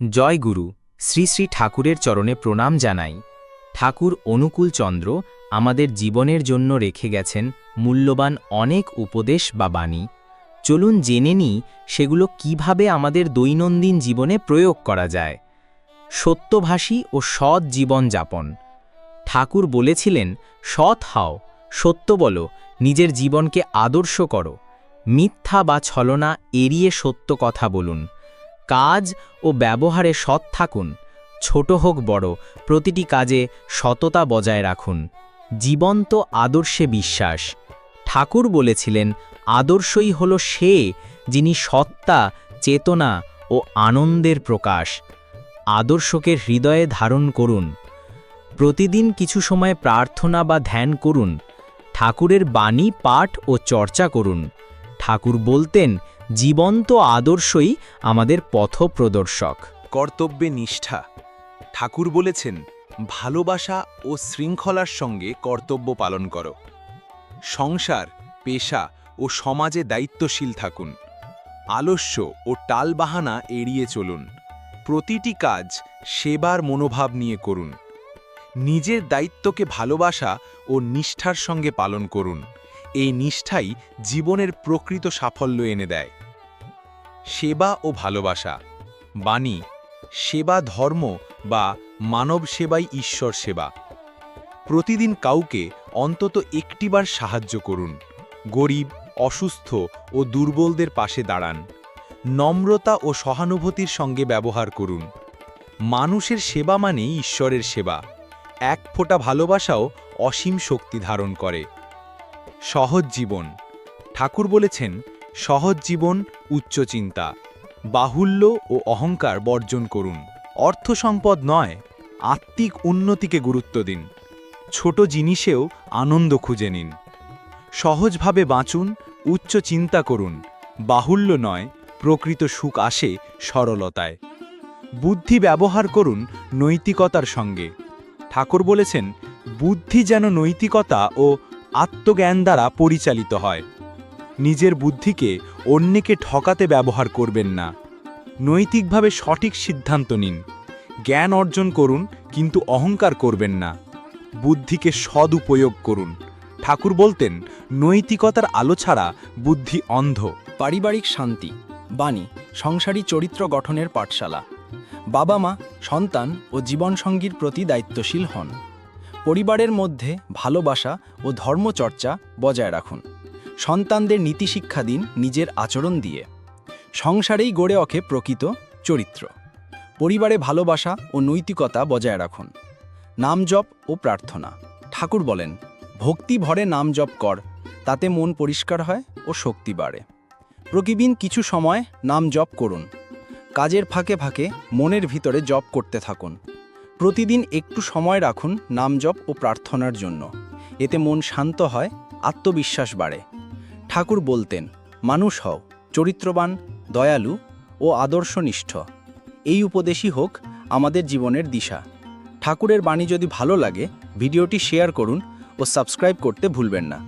জয় গুরু, শ্রী শ্রী ঠাকুরের চরণে প্রণাম জানাই। ঠাকুর অনুকূল চন্দ্র আমাদের জীবনের জন্য রেখে গেছেন মূল্যবান অনেক উপদেশ বা বাণী। চলুন জেনে নিই সেগুলো কীভাবে আমাদের দৈনন্দিন জীবনে প্রয়োগ করা যায়। সত্যভাষী ও সৎ জীবন যাপন। ঠাকুর বলেছিলেন, সৎ হাও, সত্য বলো, নিজের জীবনকে আদর্শ করো। মিথ্যা বা ছলনা এড়িয়ে সত্য কথা বলুন। কাজ ও ব্যবহারে সৎ থাকুন, ছোট হোক বড়, প্রতিটি কাজে সততা বজায় রাখুন। জীবন্ত আদর্শে বিশ্বাস। ঠাকুর বলেছিলেন, আদর্শই হল সে যিনি সত্তা, চেতনা ও আনন্দের প্রকাশ। আদর্শকে হৃদয়ে ধারণ করুন। প্রতিদিন কিছু সময় প্রার্থনা বা ধ্যান করুন। ঠাকুরের বাণী, পাঠ ও চর্চা করুন। ঠাকুর বলতেন জীবন্ত আদর্শই আমাদের পথপ্রদর্শক। কর্তব্যে নিষ্ঠা। ঠাকুর বলেছেন, ভালোবাসা ও শৃঙ্খলার সঙ্গে কর্তব্য পালন করো। সংসার, পেশা ও সমাজে দায়িত্বশীল থাকুন। আলস্য ও টালবাহানা এড়িয়ে চলুন। প্রতিটি কাজ সেবার মনোভাব নিয়ে করুন। নিজের দায়িত্বকে ভালোবাসা ও নিষ্ঠার সঙ্গে পালন করুন। এই নিষ্ঠাই জীবনের প্রকৃত সাফল্য এনে দেয়। সেবা ও ভালোবাসা। বাণী, সেবা ধর্ম বা মানব সেবাই ঈশ্বর সেবা। প্রতিদিন কাউকে অন্তত একটিবার সাহায্য করুন। গরিব, অসুস্থ ও দুর্বলদের পাশে দাঁড়ান। নম্রতা ও সহানুভূতির সঙ্গে ব্যবহার করুন। মানুষের সেবা মানেই ঈশ্বরের সেবা। এক ফোঁটা ভালোবাসাও অসীম শক্তি ধারণ করে। সহজ জীবন। ঠাকুর বলেছেন সহজ জীবন, উচ্চ চিন্তা। বাহুল্য ও অহংকার বর্জন করুন। অর্থ সম্পদ নয়, আত্মিক উন্নতিকে গুরুত্ব দিন। ছোট জিনিসেও আনন্দ খুঁজে নিন। সহজভাবে বাঁচুন, উচ্চ চিন্তা করুন। বাহুল্য নয়, প্রকৃত সুখ আসে সরলতায়। বুদ্ধি ব্যবহার করুন নৈতিকতার সঙ্গে। ঠাকুর বলেছেন, বুদ্ধি যেন নৈতিকতা ও আত্মজ্ঞান দ্বারা পরিচালিত হয়। নিজের বুদ্ধিকে অন্যকে ঠকাতে ব্যবহার করবেন না। নৈতিকভাবে সঠিক সিদ্ধান্ত নিন। জ্ঞান অর্জন করুন, কিন্তু অহংকার করবেন না। বুদ্ধিকে সদুপয়োগ করুন। ঠাকুর বলতেন, নৈতিকতার আলো ছাড়া বুদ্ধি অন্ধ। পারিবারিক শান্তি, বাণী, সংসারী চরিত্র গঠনের পাঠশালা। বাবা মা সন্তান ও জীবনসঙ্গীর প্রতি দায়িত্বশীল হন। পরিবারের মধ্যে ভালোবাসা ও ধর্মচর্চা বজায় রাখুন। সন্তানদের নীতিশিক্ষা দিন নিজের আচরণ দিয়ে। সংসারেই গড়ে ওঠে প্রকৃত চরিত্র। পরিবারে ভালোবাসা ও নৈতিকতা বজায় রাখুন। নাম জপ ও প্রার্থনা। ঠাকুর বলেন, ভক্তি ভরে নাম জপ কর, তাতে মন পরিষ্কার হয় ও শক্তি বাড়ে। প্রতিদিন কিছু সময় নাম জপ করুন। কাজের ফাঁকে ফাঁকে মনের ভিতরে জপ করতে থাকুন। প্রতিদিন একটু সময় রাখুন নাম জপ ও প্রার্থনার জন্য। এতে মন শান্ত হয়, আত্মবিশ্বাস বাড়ে। ঠাকুর বলতেন, মানুষ হও, চরিত্রবান, দয়ালু ও আদর্শনিষ্ঠ। এই উপদেশই হোক আমাদের জীবনের দিশা। ঠাকুরের বাণী যদি ভালো লাগে, ভিডিওটি শেয়ার করুন ও সাবস্ক্রাইব করতে ভুলবেন না।